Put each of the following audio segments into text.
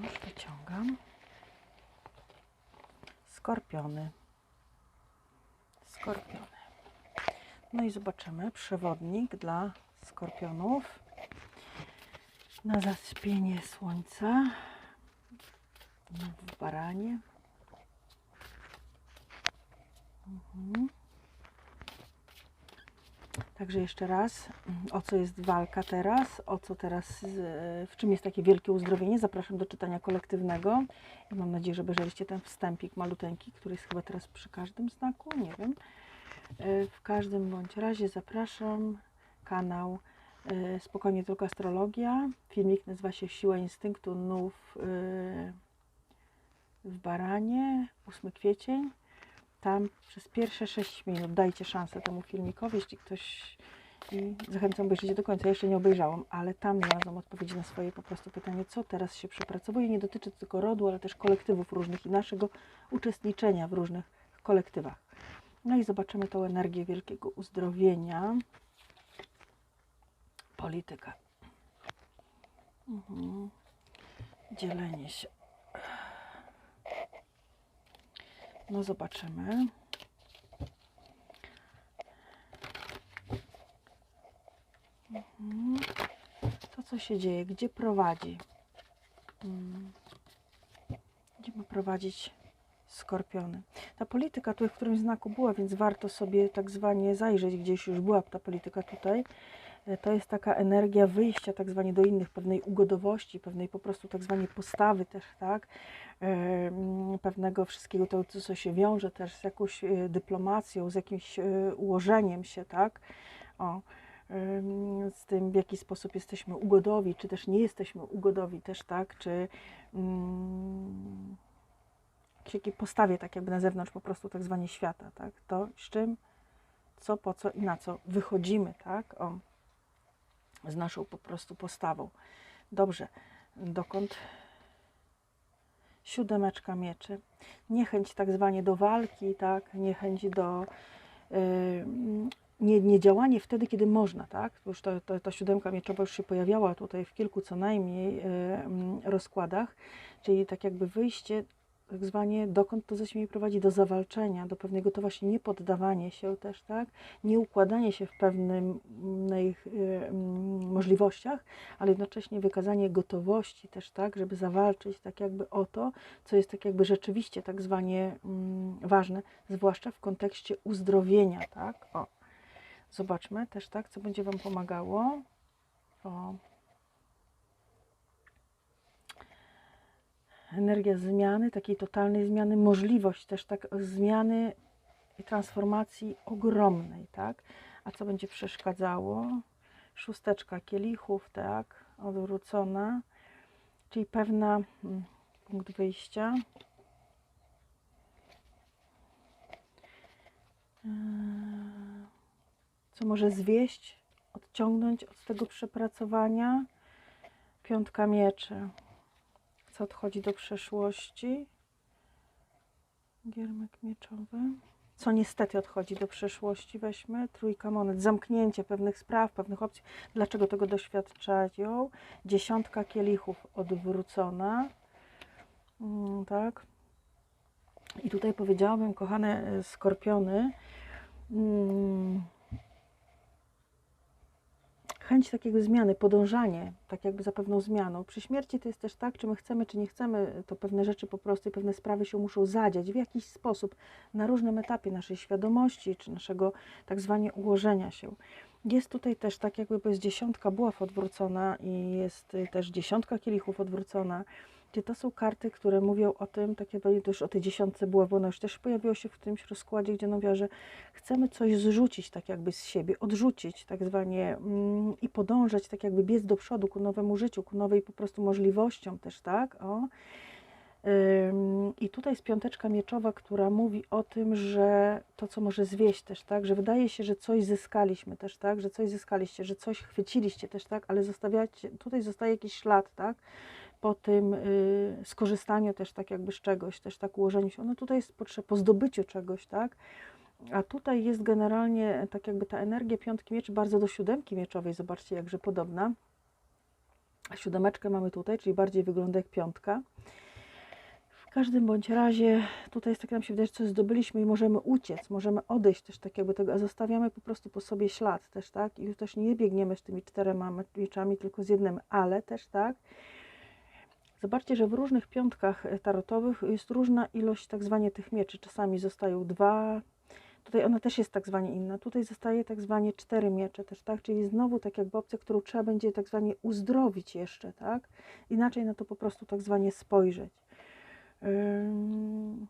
Już wyciągam. Skorpiony. Skorpiony. No i zobaczymy przewodnik dla skorpionów na zaspienie słońca w baranie. Mhm. Także jeszcze raz, mm, o co jest walka teraz, o co teraz, w czym jest takie wielkie uzdrowienie. Zapraszam do czytania kolektywnego i mam nadzieję, że obejrzeliście ten wstępik maluteńki, który jest chyba teraz przy każdym znaku, nie wiem. Y, W każdym bądź razie zapraszam, kanał y, Spokojnie Tylko Astrologia. Filmik nazywa się Siła Instynktu Nów y, w Baranie, 8 kwiecień tam przez pierwsze 6 minut dajcie szansę temu filmikowi, jeśli ktoś i zachęcam, obejrzyjcie do końca. Ja jeszcze nie obejrzałam, ale tam znalazłam odpowiedzi na swoje po prostu pytanie, co teraz się przepracowuje. Nie dotyczy to tylko rodu, ale też kolektywów różnych i naszego uczestniczenia w różnych kolektywach. No i zobaczymy tą energię wielkiego uzdrowienia. Polityka. Mhm. Dzielenie się. No zobaczymy. Mhm. To co się dzieje? Gdzie prowadzi? Mm. Gdzie ma prowadzić skorpiony? Ta polityka tu w którymś znaku była, więc warto sobie tak zwanie zajrzeć, gdzieś już była ta polityka tutaj. E, To jest taka energia wyjścia tak zwanie do innych, pewnej ugodowości, pewnej po prostu tak zwanej postawy też, tak? E, Pewnego wszystkiego to, co się wiąże też z jakąś e, dyplomacją, z jakimś ułożeniem się, tak? O, z tym, w jaki sposób jesteśmy ugodowi, czy też nie jesteśmy ugodowi też, tak? Czy mm, jakiej postawie, tak jakby na zewnątrz po prostu tak zwanie świata, tak? To z czym, co, po co i na co wychodzimy, tak? O, z naszą po prostu postawą. Dobrze, dokąd siódemeczka mieczy. Niechęć tak zwanie do walki, tak? Niechęć do yy, nie, nie działanie wtedy, kiedy można, tak? Już to, to, ta siódemka mieczowa już się pojawiała tutaj w kilku co najmniej yy, rozkładach, czyli tak jakby wyjście tak zwanie, dokąd to zaś mnie prowadzi do zawalczenia, do pewnego to właśnie niepoddawanie się też, tak? Nie układanie się w pewnych y, mm, możliwościach, ale jednocześnie wykazanie gotowości też, tak? Żeby zawalczyć tak jakby o to, co jest tak jakby rzeczywiście tak zwanie mm, ważne, zwłaszcza w kontekście uzdrowienia, tak? O, zobaczmy też, tak? Co będzie Wam pomagało. O, energia zmiany, takiej totalnej zmiany, możliwość też tak zmiany i transformacji ogromnej, tak? A co będzie przeszkadzało? Szósteczka kielichów, tak? Odwrócona, czyli pewna mm, punkt wyjścia. Eee, Co może zwieść, odciągnąć od tego przepracowania? Piątka mieczy co odchodzi do przeszłości. Giermek mieczowy. Co niestety odchodzi do przeszłości, weźmy. Trójka monet, zamknięcie pewnych spraw, pewnych opcji. Dlaczego tego doświadczają? Dziesiątka kielichów odwrócona. Mm, tak. I tutaj powiedziałabym, kochane e, skorpiony, mm, chęć takiego zmiany, podążanie, tak jakby za pewną zmianą. Przy śmierci to jest też tak, czy my chcemy, czy nie chcemy, to pewne rzeczy po prostu i pewne sprawy się muszą zadziać w jakiś sposób na różnym etapie naszej świadomości, czy naszego tak zwanie ułożenia się. Jest tutaj też tak jakby jest dziesiątka buław odwrócona i jest y, też dziesiątka kielichów odwrócona. Gdzie to są karty, które mówią o tym, tak jakby też o tej dziesiątce buław, bo ona już też pojawiła się w którymś rozkładzie, gdzie mówiła, że chcemy coś zrzucić tak jakby z siebie, odrzucić tak zwanie mm, i podążać tak jakby biec do przodu ku nowemu życiu, ku nowej po prostu możliwościom też, tak? O. I tutaj jest piąteczka mieczowa, która mówi o tym, że to, co może zwieść też, tak, że wydaje się, że coś zyskaliśmy też, tak, że coś zyskaliście, że coś chwyciliście też, tak, ale zostawiacie, tutaj zostaje jakiś ślad, tak, po tym y, skorzystaniu też tak jakby z czegoś, też tak ułożeniu się, no tutaj jest potrzeba po zdobyciu czegoś, tak, a tutaj jest generalnie tak jakby ta energia piątki mieczy bardzo do siódemki mieczowej, zobaczcie jakże podobna, A siódemeczkę mamy tutaj, czyli bardziej wygląda jak piątka. W każdym bądź razie tutaj jest tak nam się wydaje, że coś zdobyliśmy i możemy uciec, możemy odejść też tak jakby tego, a zostawiamy po prostu po sobie ślad też, tak? I już też nie biegniemy z tymi czterema mieczami, tylko z jednym, ale też tak. Zobaczcie, że w różnych piątkach e, tarotowych jest różna ilość tak zwanie tych mieczy. Czasami zostają dwa, tutaj ona też jest tak zwanie inna. Tutaj zostaje tak zwanie cztery miecze też, tak? Czyli znowu tak jakby opcja, którą trzeba będzie tak zwanie uzdrowić jeszcze, tak? Inaczej na to po prostu tak zwanie spojrzeć. Ym...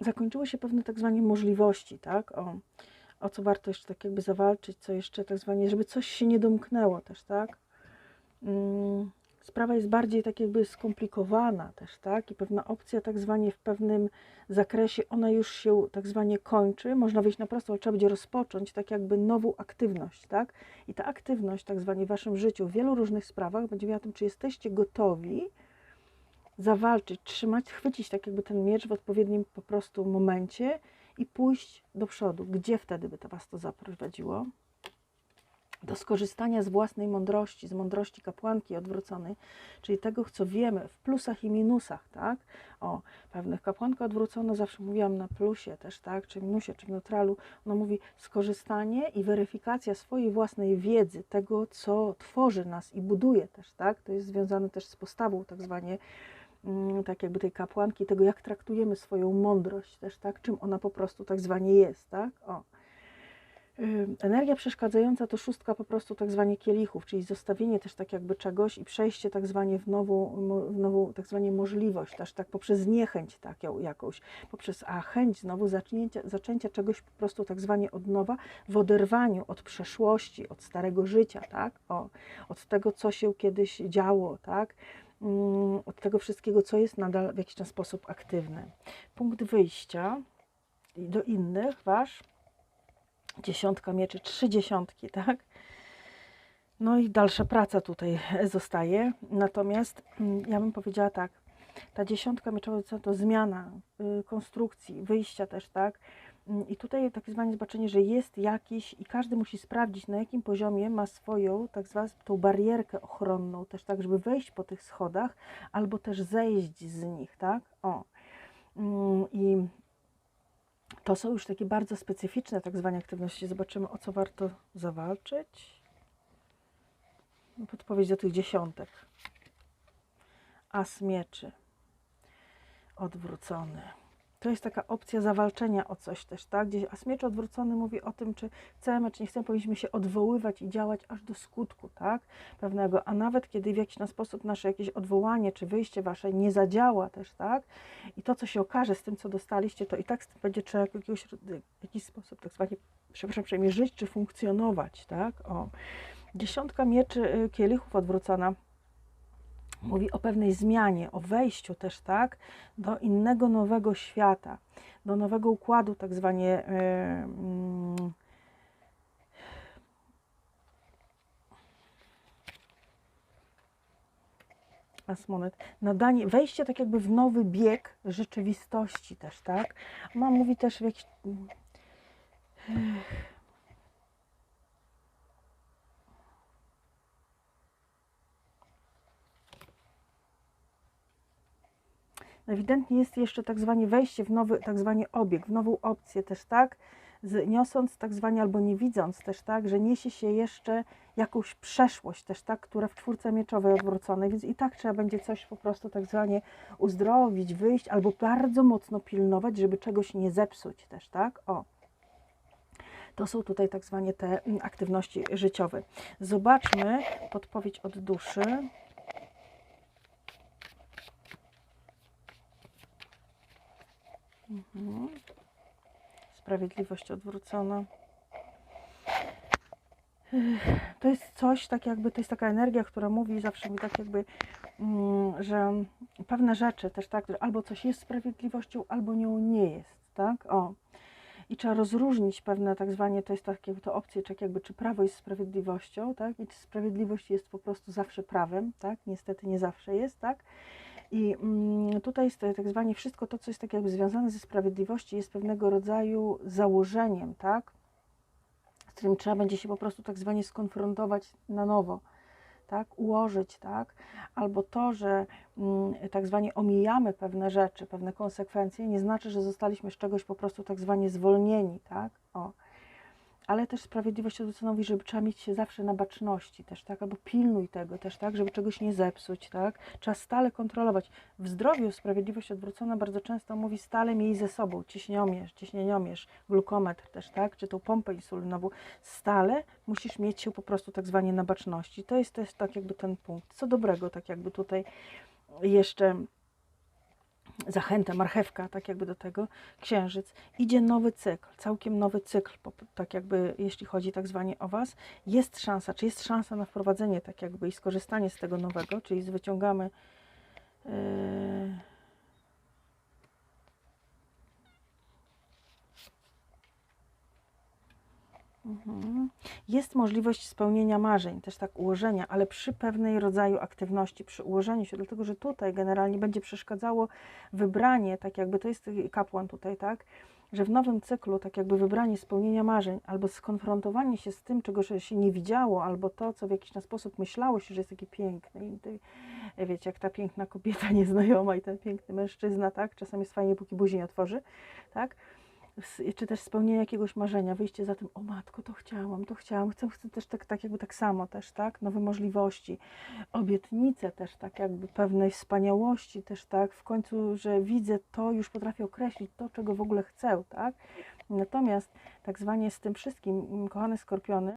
Zakończyły się pewne tak zwanie możliwości, tak? O, o co warto jeszcze tak jakby zawalczyć, co jeszcze tak zwanie, żeby coś się nie domknęło też, tak? Ym sprawa jest bardziej tak jakby skomplikowana też, tak? I pewna opcja tak zwanie w pewnym zakresie, ona już się tak zwanie kończy, można wyjść na prosto, ale trzeba będzie rozpocząć tak jakby nową aktywność, tak? I ta aktywność tak zwanie w Waszym życiu w wielu różnych sprawach będzie miała tym, czy jesteście gotowi zawalczyć, trzymać, chwycić tak jakby ten miecz w odpowiednim po prostu momencie i pójść do przodu. Gdzie wtedy by to Was to zaprowadziło? Do skorzystania z własnej mądrości, z mądrości kapłanki odwróconej, czyli tego, co wiemy w plusach i minusach, tak? O pewnych kapłanka odwrócona zawsze mówiłam na plusie też, tak? Czy minusie, czy w neutralu. Ona mówi skorzystanie i weryfikacja swojej własnej wiedzy, tego, co tworzy nas i buduje też, tak? To jest związane też z postawą tak zwanie mm, tak jakby tej kapłanki, tego jak traktujemy swoją mądrość też, tak? Czym ona po prostu tak zwanie jest, tak? O. Energia przeszkadzająca to szóstka po prostu tak zwanie kielichów, czyli zostawienie też tak jakby czegoś i przejście tak zwanie w nową, w nową tak zwanie możliwość, też tak poprzez niechęć taką jakąś, poprzez a chęć znowu zaczęcia, zaczęcia czegoś po prostu tak zwanie od nowa w oderwaniu od przeszłości, od starego życia, tak, o, od tego, co się kiedyś działo, tak, mm, od tego wszystkiego, co jest nadal w jakiś tam sposób aktywne. Punkt wyjścia do innych, wasz dziesiątka mieczy, trzy dziesiątki, tak? No i dalsza praca tutaj zostaje. Natomiast mm, ja bym powiedziała tak, ta dziesiątka mieczowa to zmiana y, konstrukcji, wyjścia też, tak? Mm, I tutaj takie zwane zobaczenie, że jest jakiś i każdy musi sprawdzić, na jakim poziomie ma swoją tak zwaną tą barierkę ochronną, też tak, żeby wejść po tych schodach, albo też zejść z nich, tak? O. Mm, I to są już takie bardzo specyficzne tak zwane aktywności. Zobaczymy, o co warto zawalczyć. Podpowiedź do tych dziesiątek. As mieczy. Odwrócony to jest taka opcja zawalczenia o coś też, tak? Gdzieś, a miecz odwrócony mówi o tym, czy chcemy, czy nie chcemy, powinniśmy się odwoływać i działać aż do skutku, tak? Pewnego, a nawet kiedy w jakiś sposób nasze jakieś odwołanie, czy wyjście wasze nie zadziała też, tak? I to, co się okaże z tym, co dostaliście, to i tak będzie trzeba w jakiegoś, jakiś sposób, tak zwanie, przepraszam, przynajmniej żyć, czy funkcjonować, tak? O. Dziesiątka mieczy y, kielichów odwrócona mówi o pewnej zmianie, o wejściu też, tak, do innego nowego świata, do nowego układu, tak zwanie. Yy, Asmonet, nadanie, wejście tak jakby w nowy bieg rzeczywistości też, tak? Ma mówi też w jakiś... ewidentnie jest jeszcze tak zwane wejście w nowy tak zwany obieg, w nową opcję też, tak? Niosąc tak zwanie albo nie widząc też, tak? Że niesie się jeszcze jakąś przeszłość też, tak? Która w czwórce mieczowej odwróconej, więc i tak trzeba będzie coś po prostu tak zwanie uzdrowić, wyjść albo bardzo mocno pilnować, żeby czegoś nie zepsuć też, tak? O. To są tutaj tak zwane te mm, aktywności życiowe. Zobaczmy podpowiedź od duszy. Mhm. Sprawiedliwość odwrócona. To jest coś, tak jakby, to jest taka energia, która mówi zawsze mi tak jakby, mm, że pewne rzeczy też tak, albo coś jest sprawiedliwością, albo nią nie jest, tak? O. I trzeba rozróżnić pewne tak zwanie, to jest tak jakby to opcje, czy jakby, czy prawo jest sprawiedliwością, tak? I czy sprawiedliwość jest po prostu zawsze prawem, tak? Niestety nie zawsze jest, tak? I mm, tutaj jest tak zwane wszystko to, co jest tak jakby związane ze sprawiedliwością, jest pewnego rodzaju założeniem, tak? Z którym trzeba będzie się po prostu tak zwanie skonfrontować na nowo. tak, ułożyć, tak, albo to, że mm, tak zwanie omijamy pewne rzeczy, pewne konsekwencje, nie znaczy, że zostaliśmy z czegoś po prostu tak zwanie zwolnieni, tak, o. Ale też sprawiedliwość odwrócona mówi, że trzeba mieć się zawsze na baczności też, tak, albo pilnuj tego też, tak, żeby czegoś nie zepsuć, tak, trzeba stale kontrolować. W zdrowiu sprawiedliwość odwrócona bardzo często mówi stale miej ze sobą ciśnieniomierz, ciśnieniomierz, glukometr też, tak, czy tą pompę insulinową. Stale musisz mieć się po prostu tak zwanie na baczności. To jest też tak jakby ten punkt. Co dobrego, tak jakby tutaj jeszcze zachęta, marchewka, tak jakby do tego, księżyc, idzie nowy cykl, całkiem nowy cykl, tak jakby jeśli chodzi tak zwanie o Was, jest szansa, czy jest szansa na wprowadzenie tak jakby i skorzystanie z tego nowego, czyli wyciągamy yy, Mhm. Jest możliwość spełnienia marzeń, też tak ułożenia, ale przy pewnej rodzaju aktywności, przy ułożeniu się, dlatego że tutaj generalnie będzie przeszkadzało wybranie, tak jakby to jest kapłan tutaj, tak, że w nowym cyklu, tak jakby wybranie spełnienia marzeń, albo skonfrontowanie się z tym, czego się nie widziało, albo to, co w jakiś sposób myślało się, że jest takie piękne. I ty, wiecie, jak ta piękna kobieta nieznajoma i ten piękny mężczyzna, tak, czasem jest fajnie, póki buzi nie otworzy, tak, czy też spełnienie jakiegoś marzenia, wyjście za tym, o matko, to chciałam, to chciałam, chcę, chcę też tak, tak jakby tak samo też, tak, nowe możliwości, obietnice też tak jakby pewnej wspaniałości też, tak, w końcu, że widzę to, już potrafię określić to, czego w ogóle chcę, tak, natomiast tak zwanie z tym wszystkim, mm, kochane skorpiony,